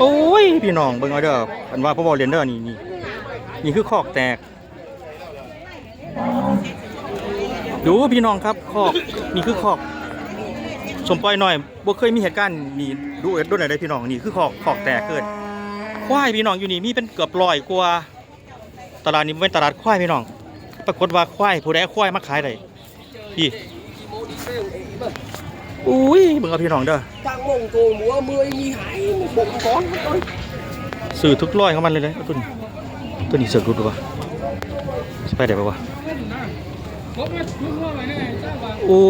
โอ้ยพี่น้องเบิ่งเอาเด้ออันว่าพ่อบอลเรียนเด้อนี่นี่นี่คือคอกแตก ดูพี่น้องครับคอกนี่คือคอก สมปล่อยหน่อยบ่เคยมีเหตุการณ์นี่ดูเอ็ดดูไหนอยได้พี่น้องนี่คือคอกคอกแตกเกิดควายพี่น้องอยู่นี่มีเป็นเกือบร้อยกว่าตลาดนี้เป็นตลาดควายพี่น้อง ปรากฏว่าควายผู้ใดควายมาขายได้พี่ อุ้ยเบิ่งเอาพี่น้องเด้อตั้งมงตัวหมัวมือมีหายบ่งก้อนก้อนสื่อทุกร้อยของมันเลยเลยเอาตัวนี้ตัวนี้เสือกรุดหรือวะสไปได้ปะวะโอ้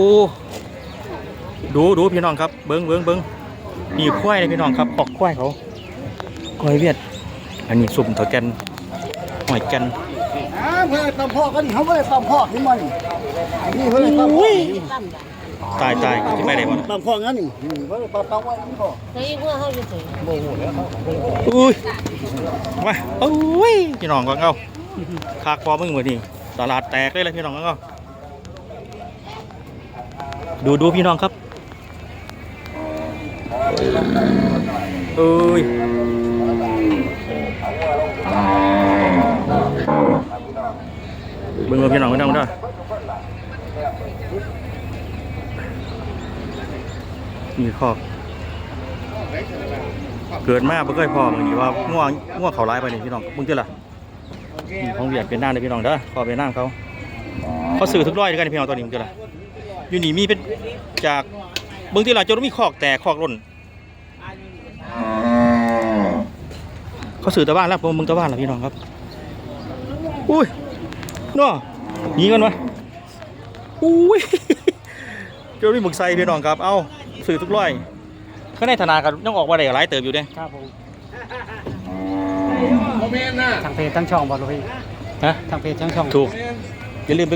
ดูดูพี่น้องครับเบิ้งเบิ้งเบิ้งนี่ควายเลยพี่น้องครับปอกควายเขาควายเวียด อันนี้สุ่มเถาแกนหอยแกนอ่าเพื่อตำพ่อกันเขาเพื่อตำพ่อที่มันนี่เพื่อตำพ่อ ตายตายที่ไม่ได้บ่นะน้คลงั้นบ้ปลาเต่าไว้นี่บ่เฮ้ยว่าเขาอยู่เฉยบ่ฮู้แอุ้ยมาโอ้ยพี่น้องก่อนเอาคาคอมึงมื้อนี้ตลาดแตกเลยล่พี่น้องก่อนเอาดูดูพี่น้องครับเอ้ยเบิ่งว่าพี่น้องเบิ่งเด้อ นี่คอกเกิดมาบ่เคยพอมึงนี่ว่าง่วงง่วงเขาร้ายไปนี่พี่น้องมึงเจ้าล่ะนี่ของเวียดเป็นหน้าเลยพี่น้องเด้อขอเป็นหน้าเขาเขาซื้อทุกร้อยด้วยกันพี่น้องตอนนี้มึงเจ้าล่ะอยู่นี่มีเป็นจากเบิ่งที่หลังจะต้มีคอกแตกคอกร่นเขาซื้อตะบ้านแล้วผมมึงตะบ้านแล้วพี่น้องครับอุ้ยน้อหนีกันวะอุ้ยเจ้านี่มึงใส่พี่น้องครับ เอ้า ซื้อทุกร้อยข้างในธนาคารยังออกมาได้หลายเติบอยู่เด้ครับผมโมเมนต์น่ะทางเพจทั้งช่องบอลลูกพี่ฮะทางเพจทั้งช่องถูกอย่าลืมไป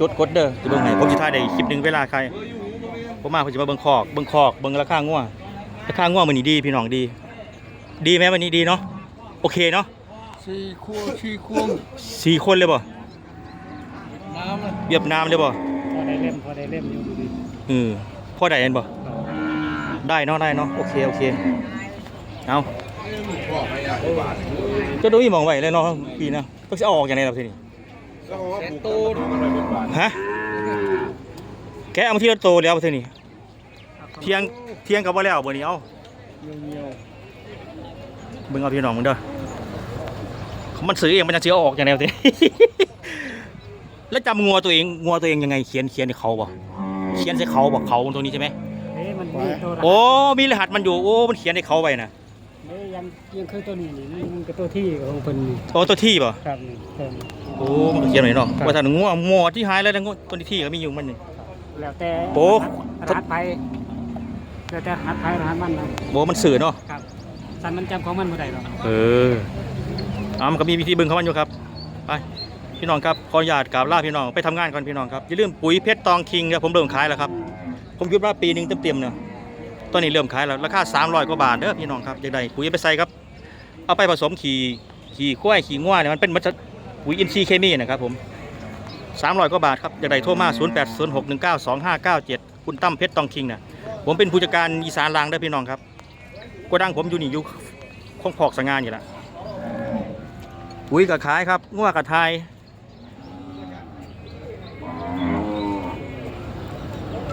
กดกดเด้อจะเบิ่งให้ผมจะถ่ายได้คลิปหนึงเวลาใครผมมาผมจะมาเบิ่งคอกเบิ่งคอกเบิ่งราคาง่วราคาง่วมันนี่ดีพี่น้องดี ดีไหมวันนี้ดีเนาะโอเคเนาะสี่คู่สี่คู่สี่คนเลยบ่น้ำมันเวียดนามเลยบ่พอได้เล่มพอได้เล่มอยู่ดูดิเออพอได้เห็นบ่ ได้เนาะได้เนาะโอเคโอเคเอาจะดูอีหมองไว้เลยเนาะปีนะก็จะเอาออกอย่างไรล่ะทีนี้แสนตูนฮะแกเอามาที่รถโตแล้วเท่านี้เที่ยงเที่ยงกับว่าแล้วบ่นี้เอาเงียวเบิ่งเอาพี่น้องมึงเด้อมันซื้อเองมันจะเสียออกอย่างไรสิแล้วจำงัวตัวเองงัวตัวเองยังไงเขียนเขียนให้เขาบ่เขียนใส่เขาบ่เขาตรงนี้ใช่ไหมๆเอ๊ะ มันมีตัวโอ้มีรหัสมันอยู่โอ้มันเขียนให้เขาไว้นะเอ๊ะยังยังคือตัวนี้นี่นี่มันก็ตัวที่ของเพิ่นนี่โอ้ตัวที่บ่ครับนี่เพิ่น โอ้มันก็เขียนไว้เนาะครับ ว่าถ้างัวงัวที่หายแล้วนะงัวตัวที่ก็มีอยู่มันนี่ แล้วแต่โป๊ะรหัสไปแล้วแต่รหัสไปรหัสมันนะโอ้มันสื่อเนาะครับสันมันจำของมันบ่ได้หรอก เออเอามันก็มีวิธีเบิ่งของมันอยู่ครับไปพี่น้องครับขออนุญาตกราบลาพี่น้องไปทำงานก่อนพี่น้องครับอย่าลืมปุ๋ยเพชรตองคิงครับผมเริ่มขายแล้วครับ ผมคิดว่าปีหนึ่งเต็มๆเนี่ยตอนนี้เริ่มขายแล้วราคา300กว่าบาทเด้อพี่น้องครับอยากได้ปุ๋ยไปใส่ครับ เอาไปผสมขี่ขี่ข้วยขี่ง่วเนี่ยมันเป็นมันจะปุ๋ยอินทรีย์เคมีนะครับผม300กว่าบาทครับอยากได้โทรมา0806192597 คุณตั้มเพชรตองคิงเนี่ยผมเป็นผู้จัดการอีสานลางเด้อพี่น้องครับโกดังผมอยู่นี่อยู่คงพอกสงานอยู่ละปุ๋ยกับขายครับงัวกับไทย